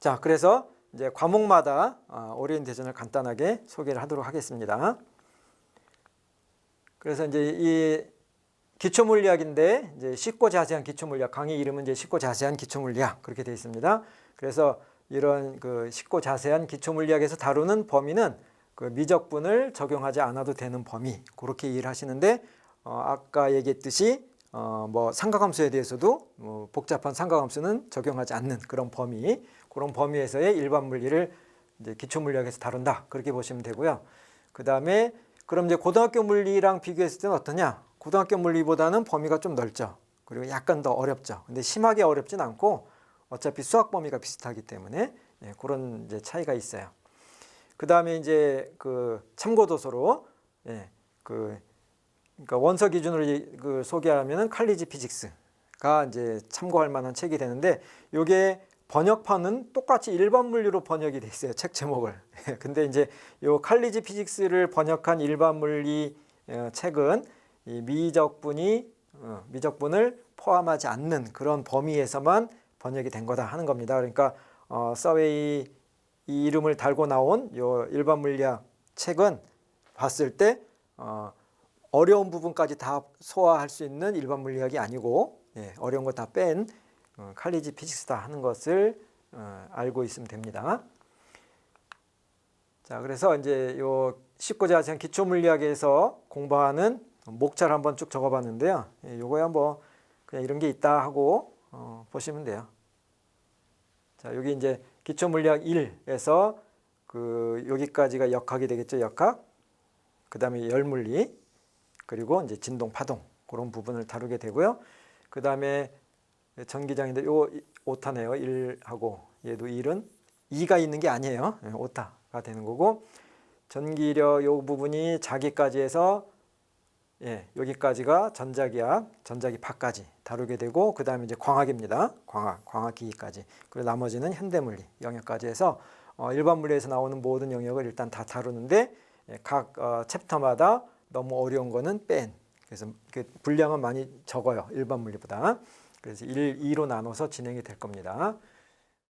자, 그래서 이제 과목마다 어, 오리엔테이션을 간단하게 소개를 하도록 하겠습니다. 그래서 이제 이 기초 물리학인데 이제 쉽고 자세한 기초 물리학 강의 이름은 이제 쉽고 자세한 기초 물리학 그렇게 되어 있습니다. 그래서 이런 그 쉽고 자세한 기초 물리학에서 다루는 범위는 그 미적분을 적용하지 않아도 되는 범위 그렇게 이해를 하시는데 어, 아까 얘기했듯이 어, 뭐 삼각함수에 대해서도 뭐 복잡한 삼각함수는 적용하지 않는 그런 범위 그런 범위에서의 일반 물리를 이제 기초 물리학에서 다룬다 그렇게 보시면 되고요. 그 다음에 그럼 이제 고등학교 물리랑 비교했을 때는 어떠냐? 고등학교 물리보다는 범위가 좀 넓죠. 그리고 약간 더 어렵죠. 근데 심하게 어렵진 않고 어차피 수학 범위가 비슷하기 때문에 예, 그런 이제 차이가 있어요. 그 다음에 이제 그 참고 도서로 예, 그 그러니까 원서 기준으로 이- 그 소개하면은 칼리지 피직스가 이제 참고할 만한 책이 되는데 요게 번역판은 똑같이 일반 물리로 번역이 돼 있어요. 책 제목을. 근데 이제 요 칼리지 피직스를 번역한 일반 물리 어, 책은 이 미적분이 어, 미적분을 포함하지 않는 그런 범위에서만 번역이 된 거다 하는 겁니다. 그러니까 어, 서웨이 이 이름을 달고 나온 요 일반 물리학 책은 봤을 때 어, 어려운 부분까지 다 소화할 수 있는 일반 물리학이 아니고 예, 어려운 거 다뺀 어, 칼리지 피직스다 하는 것을 어, 알고 있으면 됩니다. 자, 그래서 이제 요 쉽고 자세한 기초 물리학에서 공부하는 목차를 한번 쭉 적어봤는데요. 예, 요거야 뭐 그냥 이런 게 있다 하고 어, 보시면 돼요. 자, 여기 이제 기초 물리학 1에서 그 여기까지가 역학이 되겠죠, 역학. 그다음에 열물리 그리고 이제 진동 파동 그런 부분을 다루게 되고요. 그 다음에 전기장인데 요 오타네요. 1하고 얘도 1은 2가 있는 게 아니에요. 예, 오타가 되는 거고 전기력 요 부분이 자기까지 해서 예, 여기까지가 전자기학, 전자기파까지 다루게 되고 그 다음에 이제 광학입니다. 광학, 광학기기까지. 그리고 나머지는 현대물리 영역까지 해서 어, 일반 물리에서 나오는 모든 영역을 일단 다 다루는데 예, 각 어, 챕터마다 너무 어려운 거는 뺀. 그래서 그 분량은 많이 적어요. 일반 물리보다. 그래서 1, 2로 나눠서 진행이 될 겁니다.